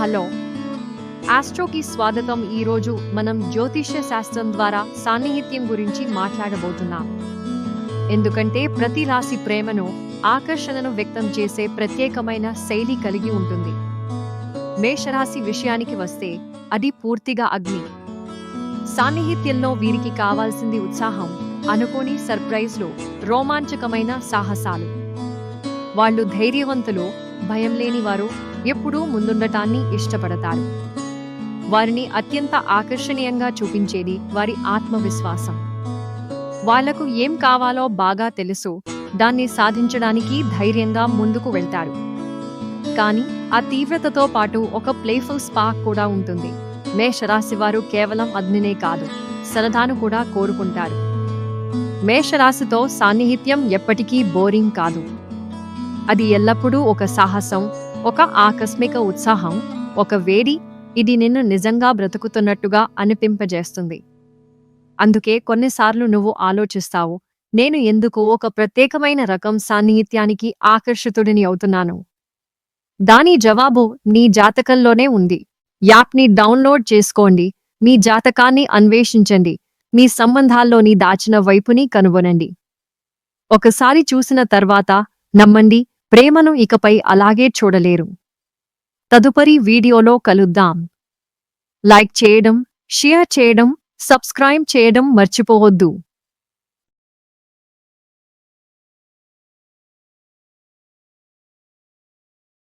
Hello. ఆస్ట్రోకి స్వాగతం ఈరోజు మనం జ్యోతిష్య శాస్త్రం ద్వారా సాన్నిహిత్యం గురించి మాట్లాడబోతున్నాం. ఎందుకంటే ప్రతి రాశి ప్రేమను ఆకర్షణను వ్యక్తం చేసే ప్రత్యేకమైన శైలి కలిగి ఉంటుంది. మేషరాశి విషయానికి వస్తే అది పూర్తిగా అగ్ని. సాన్నిహిత్యంలో వీరికి కావాల్సింది ఉత్సాహం అనుకోని సర్ప్రైజ్లు రోమాంచకమైన సాహసాలు. వాళ్ళు ధైర్యవంతులు భయం లేని వారు ఎప్పుడూ ముందుండటాన్ని ఇష్టపడతారు. వారిని అత్యంత ఆకర్షణీయంగా చూపించేది వారి ఆత్మవిశ్వాసం. వాళ్ళకు ఏం కావాలో బాగా తెలుసు దాన్ని సాధించడానికి ధైర్యంగా ముందుకు వెళ్తారు. కానీ ఆ తీవ్రతతో పాటు ఒక ప్లేఫుల్ స్పార్క్ కూడా ఉంటుంది. మేషరాశి వారు కేవలం అగ్నినే కాదు సరదాను కూడా కోరుకుంటారు. మేషరాశితో సాన్నిహిత్యం ఎప్పటికీ బోరింగ్ కాదు. అది ఎల్లప్పుడూ ఒక సాహసం ఒక ఆకస్మిక ఉత్సాహం ఒక వేడి ఇది నిన్ను నిజంగా బ్రతుకుతున్నట్టుగా అనిపింపజేస్తుంది. అందుకే కొన్నిసార్లు నువ్వు ఆలోచిస్తావు నేను ఎందుకు ఒక ప్రత్యేకమైన రకం సాన్నిహిత్యానికి ఆకర్షితుడిని అవుతున్నాను? దాని జవాబు నీ జాతకంలోనే ఉంది. యాప్ని డౌన్లోడ్ చేసుకోండి మీ జాతకాన్ని అన్వేషించండి మీ సంబంధాల్లోని దాచిన వైపుని కనుగొనండి. ఒకసారి చూసిన తర్వాత నమ్మండి ప్రేమను ఇకపై అలాగే చూడలేరు. తదుపరి వీడియోలో కలుద్దాం. లైక్ చేయడం షేర్ చేయడం సబ్స్క్రైబ్ చేయడం మర్చిపోవద్దు.